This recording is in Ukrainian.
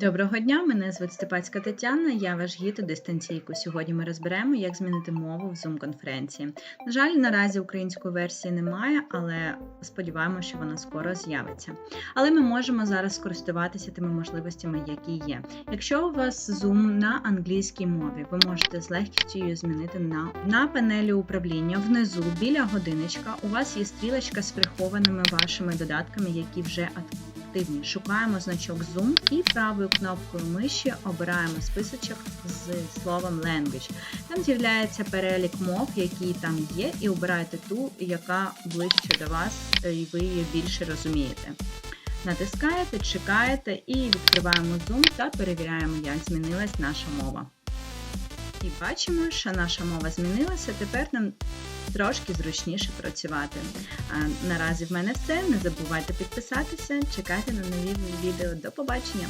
Доброго дня, мене звуть Степацька Тетяна, я ваш гід у дистанційку. Сьогодні ми розберемо, як змінити мову в Zoom-конференції. На жаль, наразі української версії немає, але сподіваємося, що вона скоро з'явиться. Але ми можемо зараз скористуватися тими можливостями, які є. Якщо у вас Zoom на англійській мові, ви можете з легкістю її змінити на, на панелі управління. Внизу біля годиночка у вас є стрілочка з прихованими вашими додатками, які вже активні активні. Шукаємо значок Zoom і правою кнопкою миші обираємо списочок з словом Language. Там з'являється перелік мов, які там є, і обираєте ту, яка ближче до вас, і ви її більше розумієте. Натискаєте, чекаєте і відкриваємо Zoom та перевіряємо, як змінилась наша мова. І бачимо, що наша мова змінилася. Тепер нам трошки зручніше працювати. А наразі в мене все. Не забувайте підписатися, чекайте на нові відео. До побачення!